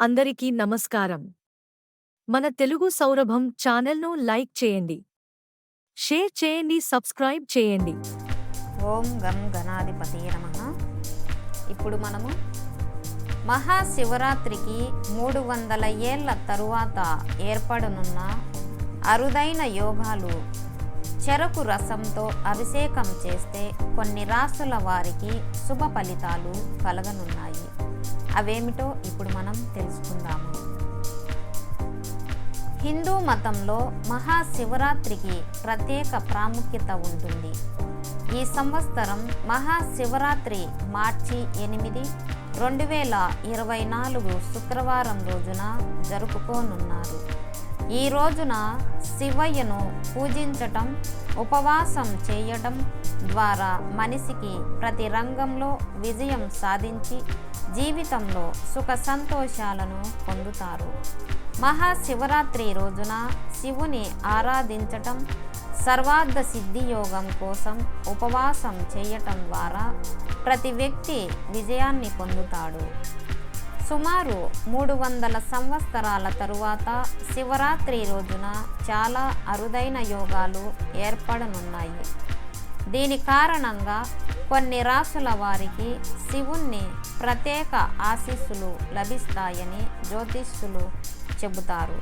అందరికీ నమస్కారం. మన తెలుగు సౌరభం ఛానల్ను లైక్ చేయండి. షేర్ చేయండి సబ్స్క్రైబ్ చేయండి. ఓం గం గణాధిపతి నమ. ఇప్పుడు మనము మహాశివరాత్రికి మూడు వందల ఏళ్ళ తరువాత ఏర్పడనున్న అరుదైన యోగాలు చెరకు రసంతో అభిషేకం చేస్తే కొన్ని రాసుల వారికి శుభ ఫలితాలు కలగనున్నాయి. అవేమిటో ఇప్పుడు మనం తెలుసుకుందాము. హిందూ మతంలో మహాశివరాత్రికి ప్రత్యేక ప్రాముఖ్యత ఉంటుంది. ఈ సంవత్సరం మహాశివరాత్రి మార్చి ఎనిమిది రెండు వేల ఇరవై నాలుగు శుక్రవారం రోజున జరుపుకోనున్నారు. ఈ రోజున శివయ్యను పూజించటం ఉపవాసం చేయటం ద్వారా మనిషికి ప్రతి రంగంలో విజయం సాధించి జీవితంలో సుఖ సంతోషాలను పొందుతారు. మహాశివరాత్రి రోజున శివుని ఆరాధించటం సర్వార్థ సిద్ధి యోగం కోసం ఉపవాసం చేయటం ద్వారా ప్రతి వ్యక్తి విజయాన్ని పొందుతాడు. సుమారు మూడు వందల సంవత్సరాల తరువాత శివరాత్రి రోజున చాలా అరుదైన యోగాలు ఏర్పడనున్నాయి. దీని కారణంగా కొన్ని రాసుల వారికి శివుణ్ణి ప్రత్యేక ఆశీస్సులు లభిస్తాయని జ్యోతిష్యులు చెబుతారు.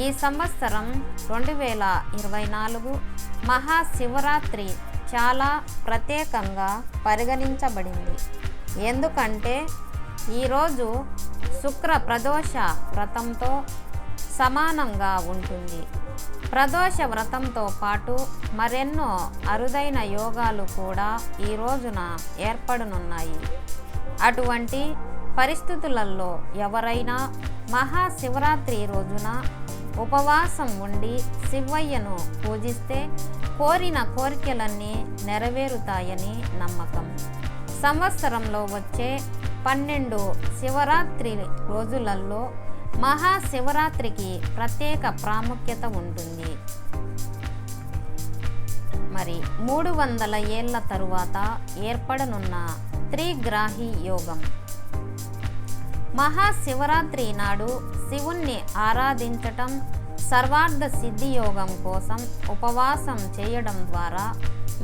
ఈ సంవత్సరం రెండు వేల ఇరవై నాలుగు మహాశివరాత్రి చాలా ప్రత్యేకంగా పరిగణించబడింది. ఎందుకంటే ఈరోజు శుక్ర ప్రదోష వ్రతంతో సమానంగా ఉంటుంది. ప్రదోష వ్రతంతో పాటు మరెన్నో అరుదైన యోగాలు కూడా ఈ రోజున ఏర్పడనున్నాయి. అటువంటి పరిస్థితులలో ఎవరైనా మహాశివరాత్రి రోజున ఉపవాసం ఉండి శివయ్యను పూజిస్తే కోరిన కోరికలన్నీ నెరవేరుతాయని నమ్మకం. సంవత్సరంలో వచ్చే పన్నెండు శివరాత్రి రోజులలో మహాశివరాత్రికి ప్రత్యేక ప్రాముఖ్యత ఉంటుంది. మరి మూడు వందల ఏళ్ళ తరువాత ఏర్పడనున్న త్రిగ్రాహి యోగం. మహాశివరాత్రి నాడు శివుణ్ణి ఆరాధించటం సర్వార్థ సిద్ధి యోగం కోసం ఉపవాసం చేయడం ద్వారా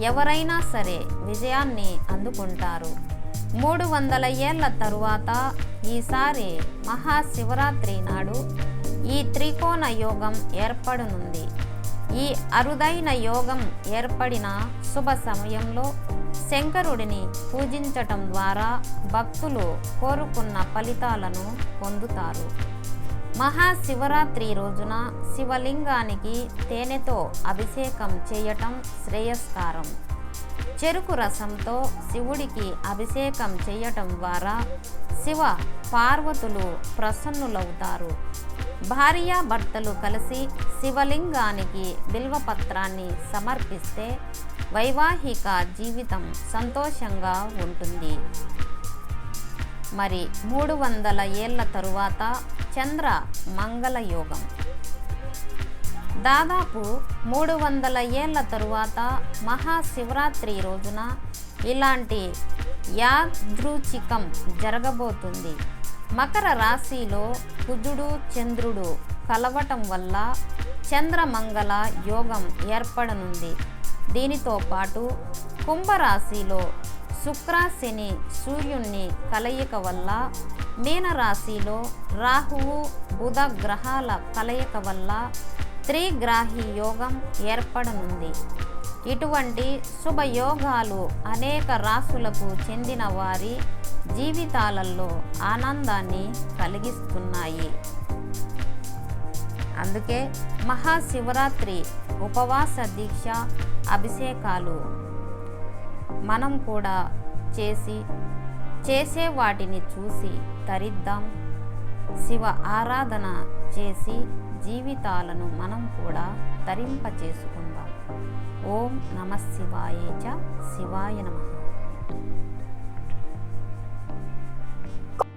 ఎవరైనా సరే విజయాన్ని అందుకుంటారు. మూడు వందల ఏళ్ళ తరువాత ఈసారి మహాశివరాత్రి నాడు ఈ త్రికోణ యోగం ఏర్పడనుంది. ఈ అరుదైన యోగం ఏర్పడిన శుభ సమయంలో శంకరుడిని పూజించటం ద్వారా భక్తులు కోరుకున్న ఫలితాలను పొందుతారు. మహాశివరాత్రి రోజున శివలింగానికి తేనెతో అభిషేకం చేయటం శ్రేయస్కారం. చెరుకు రసంతో శివుడికి అభిషేకం చేయటం ద్వారా శివ పార్వతులు ప్రసన్నులవుతారు. భార్యాభర్తలు కలిసి శివలింగానికి బిల్వపత్రాన్ని సమర్పిస్తే వైవాహిక జీవితం సంతోషంగా ఉంటుంది. మరి మూడు వందల ఏళ్ళ తరువాత చంద్ర మంగళ యోగం. దాదాపు మూడు వందల ఏళ్ళ తరువాత మహాశివరాత్రి రోజున ఇలాంటి యాదృచికం జరగబోతుంది. మకర రాశిలో కుజుడు చంద్రుడు కలవటం వల్ల చంద్రమంగళ యోగం ఏర్పడనుంది. దీనితో పాటు కుంభరాశిలో శుక్ర శని సూర్యుణ్ణి కలయిక వల్ల మీనరాశిలో రాహువు బుధ గ్రహాల కలయిక వల్ల త్రిగ్రాహి యోగం ఏర్పడనుంది. ఇటువంటి శుభయోగాలు అనేక రాసులకు చెందిన వారి జీవితాలలో ఆనందాన్ని కలిగిస్తున్నాయి. అందుకే మహాశివరాత్రి ఉపవాస దీక్ష అభిషేకాలు మనం కూడా చేసి చేసే వాటిని చూసి తరిద్దాం. శివ ఆరాధన చేసి జీవితాలను మనం కూడా తరింపచేసుకుందాం. ఓం నమ శివాయ చ శివాయ నమః.